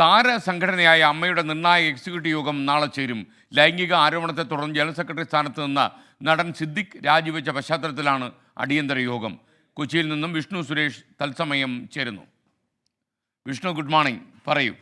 താര സംഘടനയായ അമ്മയുടെ നിർണായക എക്സിക്യൂട്ടീവ് യോഗം നാളെ ചേരും. ലൈംഗിക ആരോപണത്തെ തുടർന്ന് ജനറൽ സെക്രട്ടറി സ്ഥാനത്ത് നിന്ന് നടൻ സിദ്ദിഖ് രാജിവെച്ച പശ്ചാത്തലത്തിലാണ് അടിയന്തര യോഗം. കൊച്ചിയിൽ നിന്നും വിഷ്ണു സുരേഷ് തത്സമയം ചേരുന്നു. വിഷ്ണു ഗുഡ് മോർണിംഗ് പറയൂ.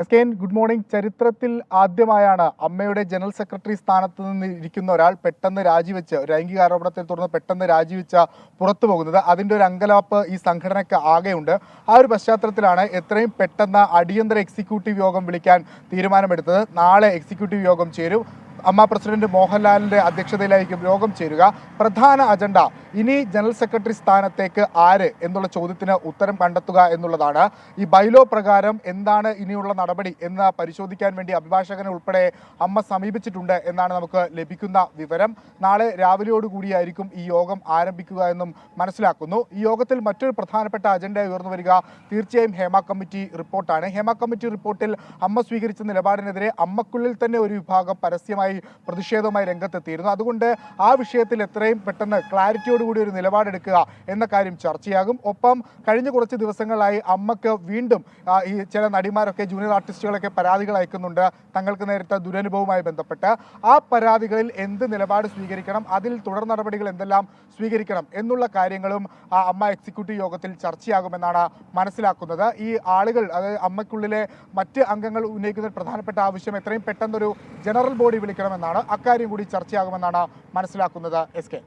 S K N good morning. ചരിത്രത്തിൽ ആദ്യമായാണ് അമ്മയുടെ ജനറൽ സെക്രട്ടറി സ്ഥാനത്ത് നിന്ന് ഇരിക്കുന്ന ഒരാൾ പെട്ടെന്ന് രാജിവെച്ച് ലൈംഗിക ആരോപണത്തെ തുടർന്ന് പെട്ടെന്ന് രാജിവെച്ച പുറത്തു പോകുന്നത്. അതിന്റെ ഒരു അങ്കലാപ്പ് ഈ സംഘടനയ്ക്ക് ആകെയുണ്ട്. ആ ഒരു പശ്ചാത്തലത്തിലാണ് എത്രയും പെട്ടെന്ന് അടിയന്തര എക്സിക്യൂട്ടീവ് യോഗം വിളിക്കാൻ തീരുമാനമെടുത്തത്. നാളെ എക്സിക്യൂട്ടീവ് യോഗം ചേരും. അമ്മ പ്രസിഡന്റ് മോഹൻലാലിന്റെ അധ്യക്ഷതയിലായിരിക്കും യോഗം ചേരുക. പ്രധാന അജണ്ട ഇനി ജനറൽ സെക്രട്ടറി സ്ഥാനത്തേക്ക് ആര് എന്നുള്ള ചോദ്യത്തിന് ഉത്തരം കണ്ടെത്തുക എന്നുള്ളതാണ്. ഈ ബൈലോ പ്രകാരം എന്താണ് ഇനിയുള്ള നടപടി എന്ന് പരിശോധിക്കാൻ വേണ്ടി അഭിഭാഷകനെ ഉൾപ്പെടെ അമ്മ സമീപിച്ചിട്ടുണ്ട് എന്നാണ് നമുക്ക് ലഭിക്കുന്ന വിവരം. നാളെ രാവിലെയോടുകൂടിയായിരിക്കും ഈ യോഗം ആരംഭിക്കുക എന്നും മനസ്സിലാക്കുന്നു. ഈ യോഗത്തിൽ മറ്റൊരു പ്രധാനപ്പെട്ട അജണ്ട ഉയർന്നു വരിക തീർച്ചയായും ഹേമ കമ്മിറ്റി റിപ്പോർട്ടാണ്. ഹേമ കമ്മിറ്റി റിപ്പോർട്ടിൽ അമ്മ സ്വീകരിച്ച നിലപാടിനെതിരെ അമ്മക്കുള്ളിൽ തന്നെ ഒരു വിഭാഗം പരസ്യമായി പ്രതിഷേധവുമായി രംഗത്തെത്തിയിരുന്നു. അതുകൊണ്ട് ആ വിഷയത്തിൽ എത്രയും പെട്ടെന്ന് ക്ലാരിറ്റിയോടുകൂടി ഒരു നിലപാടെടുക്കുക എന്ന കാര്യം ചർച്ചയാകും. ഒപ്പം കഴിഞ്ഞ കുറച്ച് ദിവസങ്ങളായി അമ്മയ്ക്ക് വീണ്ടും ഈ ചില നടിമാരൊക്കെ ജൂനിയർ ആർട്ടിസ്റ്റുകളൊക്കെ പരാതികൾ അയക്കുന്നുണ്ട്. തങ്ങൾക്ക് നേരിട്ട ദുരനുഭവവുമായി ബന്ധപ്പെട്ട്. ആ പരാതികളിൽ എന്ത് നിലപാട് സ്വീകരിക്കണം അതിൽ തുടർ നടപടികൾ എന്തെല്ലാം സ്വീകരിക്കണം എന്നുള്ള കാര്യങ്ങളും ആ അമ്മ എക്സിക്യൂട്ടീവ് യോഗത്തിൽ ചർച്ചയാകുമെന്നാണ് മനസ്സിലാക്കുന്നത്. ഈ ആളുകൾ അതായത് അമ്മയ്ക്കുള്ളിലെ മറ്റ് അംഗങ്ങൾ ഉന്നയിക്കുന്ന പ്രധാനപ്പെട്ട ആവശ്യം എത്രയും പെട്ടെന്നൊരു ജനറൽ ബോഡി വിളിക്കണമെന്നാണ് അക്കാര്യം കൂടി ചർച്ചയാകുമെന്നാണ് മനസ്സിലാക്കുന്നത് എസ് കെ.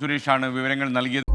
സുരേഷാണ് വിവരങ്ങൾ നൽകിയത്.